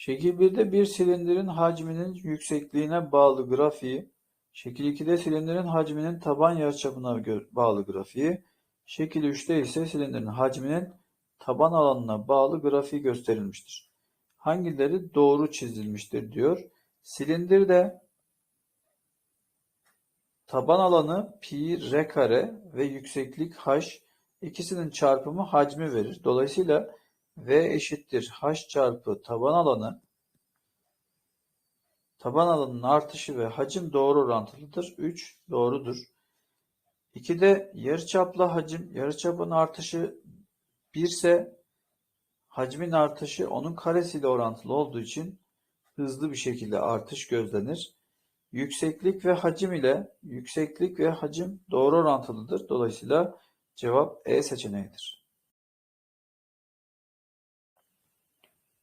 Şekil 1'de bir silindirin hacminin yüksekliğine bağlı grafiği, şekil 2'de silindirin hacminin taban yarıçapına bağlı grafiği, şekil 3'te ise silindirin hacminin taban alanına bağlı grafiği gösterilmiştir. Hangileri doğru çizilmiştir diyor. Silindirde taban alanı pi r kare ve yükseklik h ikisinin çarpımı hacmi verir. Dolayısıyla V eşittir h çarpı taban alanı taban alanının artışı ve hacim doğru orantılıdır. 3 doğrudur. 2'de yarıçapla hacim yarıçapın artışı 1 ise hacmin artışı onun karesiyle orantılı olduğu için hızlı bir şekilde artış gözlenir. Yükseklik ve hacim ile yükseklik ve hacim doğru orantılıdır. Dolayısıyla cevap E seçeneğidir.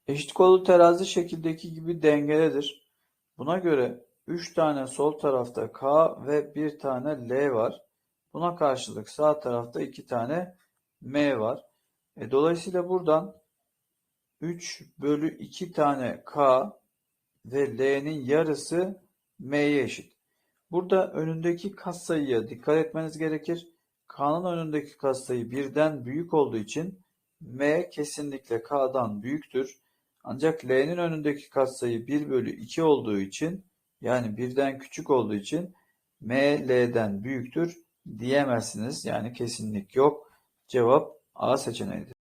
Eşit kollu terazi şekildeki gibi dengelidir. Buna göre 3 tane sol tarafta K ve 1 tane L var. Buna karşılık sağ tarafta 2 tane M var. E, dolayısıyla buradan 3 bölü 2 tane K ve L'nin yarısı M'ye eşit. Burada önündeki katsayıya dikkat etmeniz gerekir. K'nın önündeki katsayı birden büyük olduğu için M kesinlikle K'dan büyüktür. Ancak L'nin önündeki katsayı 1 bölü 2 olduğu için yani birden küçük olduğu için M L'den büyüktür diyemezsiniz. Yani kesinlik yok. Cevap A seçeneğidir.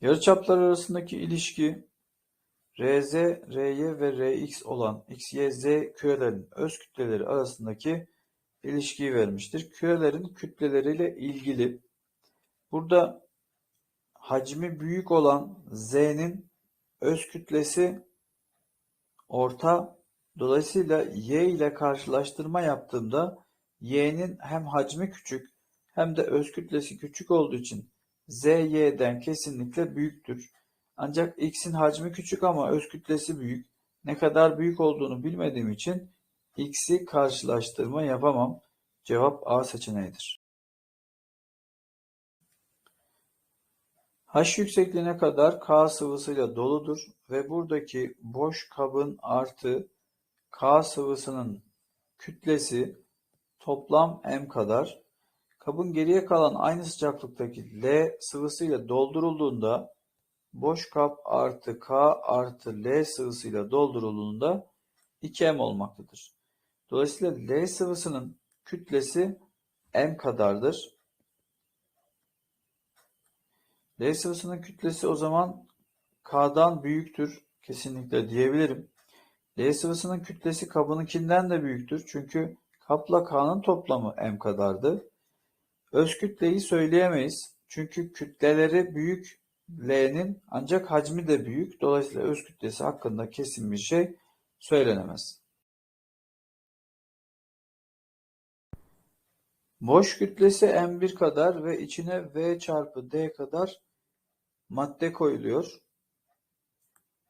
Yarıçaplar arasındaki ilişki Rz, Ry ve Rx olan x, y, z kürelerin öz kütleleri arasındaki ilişkiyi vermiştir. Kürelerin kütleleriyle ilgili burada hacmi büyük olan z'nin öz kütlesi orta dolayısıyla y ile karşılaştırma yaptığımda y'nin hem hacmi küçük hem de öz kütlesi küçük olduğu için z y'den kesinlikle büyüktür. Ancak x'in hacmi küçük ama öz kütlesi büyük. Ne kadar büyük olduğunu bilmediğim için x'i karşılaştırma yapamam. Cevap A seçeneğidir. H yüksekliğine kadar K sıvısıyla doludur ve buradaki boş kabın artı K sıvısının kütlesi toplam M kadar. Kabın geriye kalan aynı sıcaklıktaki L sıvısıyla doldurulduğunda boş kap artı K artı L sıvısıyla doldurulduğunda 2M olmaktadır. Dolayısıyla L sıvısının kütlesi M kadardır. L sıvısının kütlesi o zaman K'dan büyüktür. Kesinlikle diyebilirim. L sıvısının kütlesi kabınınkinden de büyüktür. Çünkü kapla K'nın toplamı M kadardı. Öz kütleyi söyleyemeyiz. Çünkü kütleleri büyük L'nin ancak hacmi de büyük. Dolayısıyla öz kütlesi hakkında kesin bir şey söylenemez. Boş kütlesi M1 kadar ve içine V çarpı D kadar madde koyuluyor.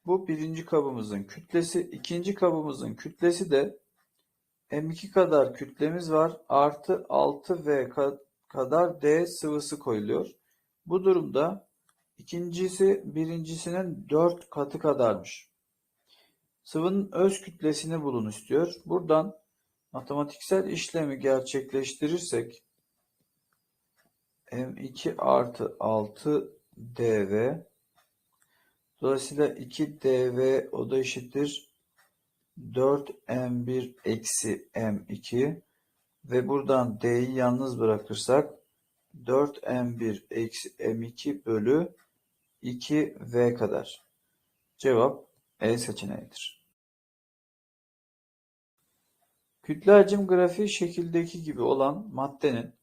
Bu birinci kabımızın kütlesi. ikinci kabımızın kütlesi de M2 kadar kütlemiz var. Artı 6V kadar D sıvısı koyuluyor. Bu durumda ikincisi birincisinin 4 katı kadarmış. Sıvının öz kütlesini bulun istiyor. Buradan matematiksel işlemi gerçekleştirirsek M2 artı 6 dV dolayısıyla 2 dV o da eşittir 4M1 eksi M2 ve buradan D'yi yalnız bırakırsak 4M1 eksi M2 bölü 2V kadar. Cevap E seçeneğidir. Kütle hacim grafiği şekildeki gibi olan maddenin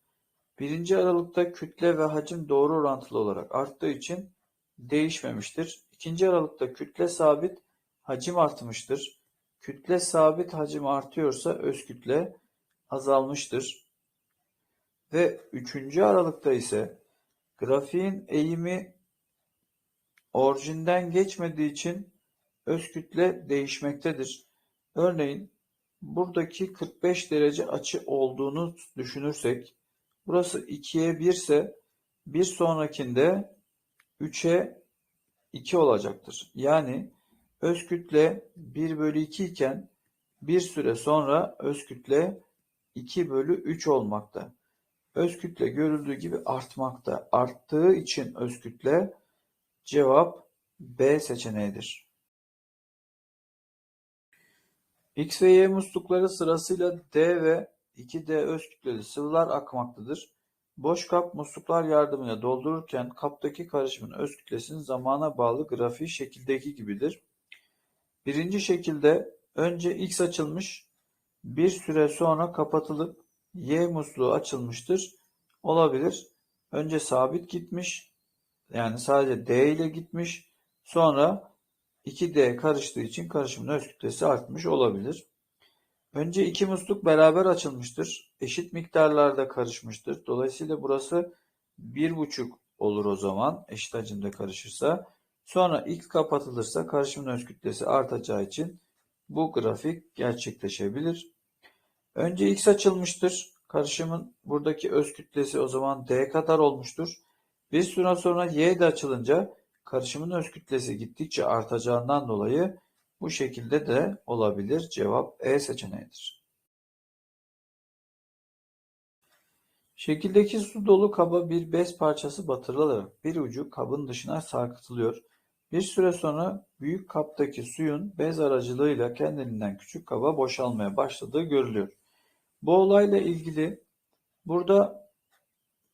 birinci aralıkta kütle ve hacim doğru orantılı olarak arttığı için değişmemiştir. İkinci aralıkta kütle sabit, hacim artmıştır. Kütle sabit, hacim artıyorsa öz kütle azalmıştır. Ve üçüncü aralıkta ise grafiğin eğimi orijinden geçmediği için öz kütle değişmektedir. Örneğin buradaki 45 derece açı olduğunu düşünürsek burası 2'ye 1 ise bir sonrakinde 3'e 2 olacaktır. Yani öz kütle 1 bölü 2 iken bir süre sonra öz kütle 2 bölü 3 olmakta. Öz kütle görüldüğü gibi artmakta. Arttığı için öz kütle cevap B seçeneğidir. X ve Y muslukları sırasıyla D ve 2D öz kütleli sıvılar akmaktadır. Boş kap musluklar yardımıyla doldururken kaptaki karışımın öz kütlesinin zamana bağlı grafiği şekildeki gibidir. Birinci şekilde önce X açılmış, bir süre sonra kapatılıp Y musluğu açılmıştır. Olabilir. Önce sabit gitmiş, yani sadece D ile gitmiş, sonra 2D karıştığı için karışımın öz kütlesi artmış olabilir. Önce iki musluk beraber açılmıştır. Eşit miktarlarda karışmıştır. Dolayısıyla burası bir buçuk olur o zaman eşit hacimde karışırsa. Sonra X kapatılırsa karışımın öz kütlesi artacağı için bu grafik gerçekleşebilir. Önce X açılmıştır. Karışımın buradaki öz kütlesi o zaman D kadar olmuştur. Bir süre sonra Y de açılınca karışımın öz kütlesi gittikçe artacağından dolayı bu şekilde de olabilir. Cevap E seçeneğidir. Şekildeki su dolu kaba bir bez parçası batırılarak bir ucu kabın dışına sarkıtılıyor. Bir süre sonra büyük kaptaki suyun bez aracılığıyla kendiliğinden küçük kaba boşalmaya başladığı görülüyor. Bu olayla ilgili burada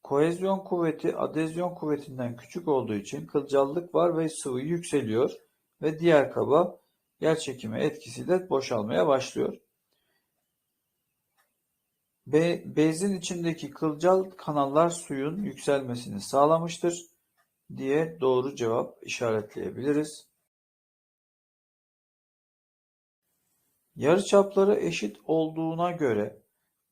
kohezyon kuvveti adezyon kuvvetinden küçük olduğu için kılcallık var ve sıvı yükseliyor ve diğer kaba yerçekimi etkisiyle boşalmaya başlıyor. Be bezin içindeki kılcal kanallar suyun yükselmesini sağlamıştır diye doğru cevap işaretleyebiliriz. Yarıçapları eşit olduğuna göre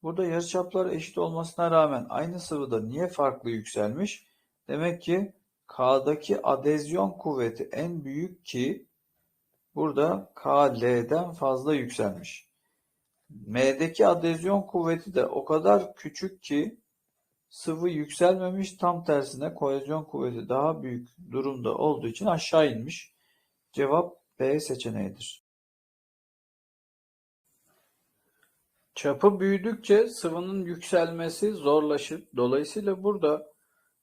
burada yarıçapları eşit olmasına rağmen aynı sıvıda niye farklı yükselmiş? Demek ki K'daki adezyon kuvveti en büyük ki burada KL'den fazla yükselmiş. M'deki adezyon kuvveti de o kadar küçük ki sıvı yükselmemiş tam tersine kohezyon kuvveti daha büyük durumda olduğu için aşağı inmiş. Cevap B seçeneğidir. Çapı büyüdükçe sıvının yükselmesi zorlaşır. Dolayısıyla burada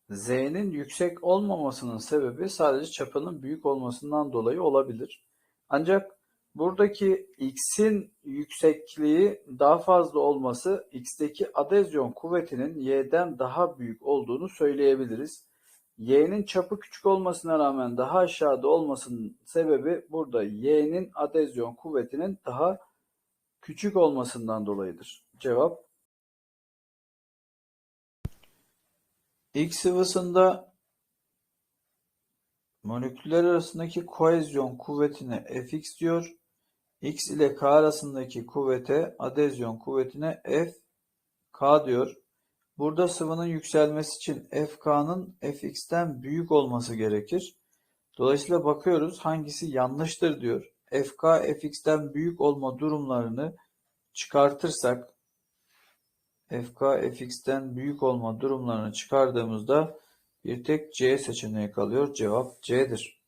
Z'nin yüksek olmamasının sebebi sadece çapının büyük olmasından dolayı olabilir. Ancak buradaki x'in yüksekliği daha fazla olması x'teki adezyon kuvvetinin y'den daha büyük olduğunu söyleyebiliriz. y'nin çapı küçük olmasına rağmen daha aşağıda olmasının sebebi burada y'nin adezyon kuvvetinin daha küçük olmasından dolayıdır. Cevap X sıvısında Moleküller arasındaki kohezyon kuvvetine Fx diyor. X ile K arasındaki kuvvete adezyon kuvvetine Fk diyor. Burada sıvının yükselmesi için Fk'nın Fx'ten büyük olması gerekir. Dolayısıyla bakıyoruz hangisi yanlıştır diyor. Fk Fx'ten büyük olma durumlarını çıkartırsak Fk Fx'ten büyük olma durumlarını çıkardığımızda bir tek C seçeneği kalıyor. Cevap C'dir.